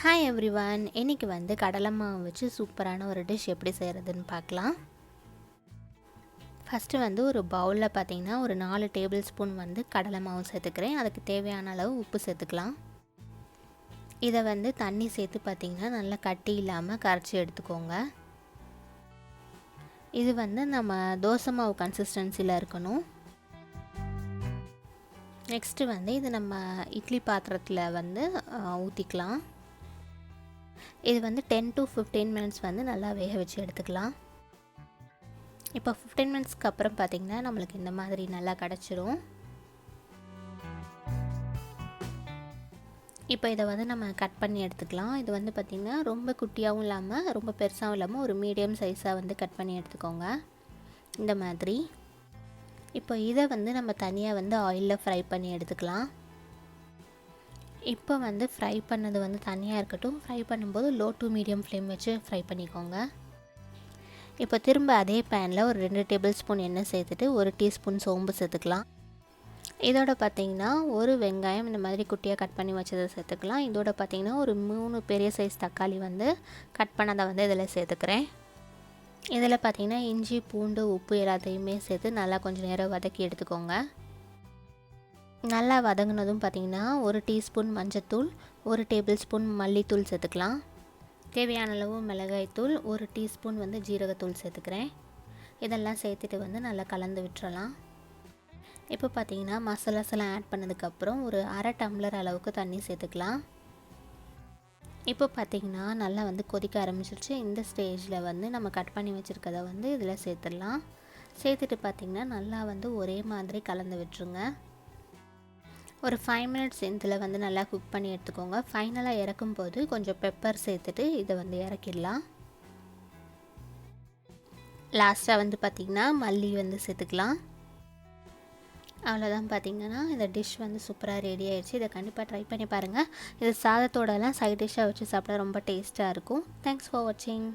Hi every one இன்றைக்கி வந்து கடலை மாவு வச்சு சூப்பரான ஒரு டிஷ் எப்படி செய்கிறதுன்னு பார்க்கலாம். ஃபஸ்ட்டு வந்து ஒரு பவுலில் பார்த்தீங்கன்னா ஒரு நாலு டேபிள் ஸ்பூன் வந்து கடலை மாவு சேர்த்துக்கிறேன். அதுக்கு தேவையான அளவு உப்பு சேர்த்துக்கலாம். இதை வந்து தண்ணி சேர்த்து பார்த்திங்கன்னா நல்லா கட்டி இல்லாமல் கரைச்சி எடுத்துக்கோங்க. இது வந்து நம்ம தோசை மாவு கன்சிஸ்டன்சியில் இருக்கணும். நெக்ஸ்ட்டு வந்து இது நம்ம இட்லி பாத்திரத்தில் வந்து ஊற்றிக்கலாம் இது வந்து டென் டு ஃபிஃப்டீன் மினிட்ஸ் வந்து நல்லா வேக வச்சு எடுத்துக்கலாம். இப்போ ஃபிஃப்டீன் மினிட்ஸ்க்கு அப்புறம் பார்த்திங்கன்னா நம்மளுக்கு இந்த மாதிரி நல்லா கிடச்சிரும். இப்போ இதை வந்து நம்ம கட் பண்ணி எடுத்துக்கலாம். இது வந்து பார்த்திங்கன்னா ரொம்ப குட்டியாகவும் இல்லாமல் ரொம்ப பெருசாகவும் இல்லாமல் ஒரு மீடியம் சைஸாக வந்து கட் பண்ணி எடுத்துக்கோங்க. இந்த மாதிரி. இப்போ இதை வந்து நம்ம தனியாக வந்து ஆயிலில் ஃப்ரை பண்ணி எடுத்துக்கலாம். இப்போ வந்து ஃப்ரை பண்ணது வந்து தனியாக இருக்கட்டும். ஃப்ரை பண்ணும்போது லோ டு மீடியம் ஃப்ளேம் வச்சு ஃப்ரை பண்ணிக்கோங்க. இப்போ திரும்ப அதே பேனில் ஒரு ரெண்டு டேபிள் ஸ்பூன் எண்ணெய் சேர்த்துட்டு ஒரு டீஸ்பூன் சோம்பு சேர்த்துக்கலாம். இதோட பார்த்திங்கன்னா ஒரு வெங்காயம் இந்த மாதிரி குட்டியாக கட் பண்ணி வச்சதை சேர்த்துக்கலாம். இதோட பார்த்திங்கன்னா ஒரு மூணு பெரிய சைஸ் தக்காளி வந்து கட் பண்ணதை வந்து இதில் சேர்த்துக்கிறேன். இதில் பார்த்திங்கன்னா இஞ்சி பூண்டு உப்பு எல்லாத்தையுமே சேர்த்து நல்லா கொஞ்சம் நேரம் வதக்கி எடுத்துக்கோங்க. நல்லா வதங்கினதும் பார்த்திங்கன்னா ஒரு டீஸ்பூன் மஞ்சத்தூள் ஒரு டேபிள் ஸ்பூன் மல்லித்தூள் சேர்த்துக்கலாம். தேவையான அளவு மிளகாய்த்தூள் ஒரு டீஸ்பூன் வந்து ஜீரகத்தூள் சேர்த்துக்கிறேன். இதெல்லாம் சேர்த்துட்டு வந்து நல்லா கலந்து விட்டுறலாம். இப்போ பார்த்திங்கன்னா மசாலாஸ் எல்லாம் ஆட் பண்ணதுக்கப்புறம் ஒரு அரை டம்ளர் அளவுக்கு தண்ணி சேர்த்துக்கலாம். இப்போ பார்த்திங்கன்னா நல்லா வந்து கொதிக்க ஆரம்பிச்சிருச்சு. இந்த ஸ்டேஜில் வந்து நம்ம கட் பண்ணி வச்சுருக்கதை வந்து இதில் சேர்த்துடலாம். சேர்த்துட்டு பார்த்திங்கன்னா நல்லா வந்து ஒரே மாதிரி கலந்து விட்டுருங்க. ஒரு ஃபைவ் மினிட்ஸ் இதில் வந்து நல்லா குக் பண்ணி எடுத்துக்கோங்க. ஃபைனலாக இறக்கும் போது கொஞ்சம் பெப்பர் சேர்த்துட்டு இதை வந்து இறக்கிடலாம். லாஸ்ட்டாக வந்து பார்த்திங்கன்னா மல்லி வந்து சேர்த்துக்கலாம். அவ்வளோதான் பார்த்தீங்கன்னா இந்த டிஷ் வந்து சூப்பராக ரெடி ஆகிடுச்சு இதை கண்டிப்பாக ட்ரை பண்ணி பாருங்கள் இது சாதத்தோடலாம் சைட் டிஷ்ஷாக வச்சு சாப்பிட ரொம்ப டேஸ்ட்டாக இருக்கும். தேங்க்ஸ் ஃபார் வாட்சிங்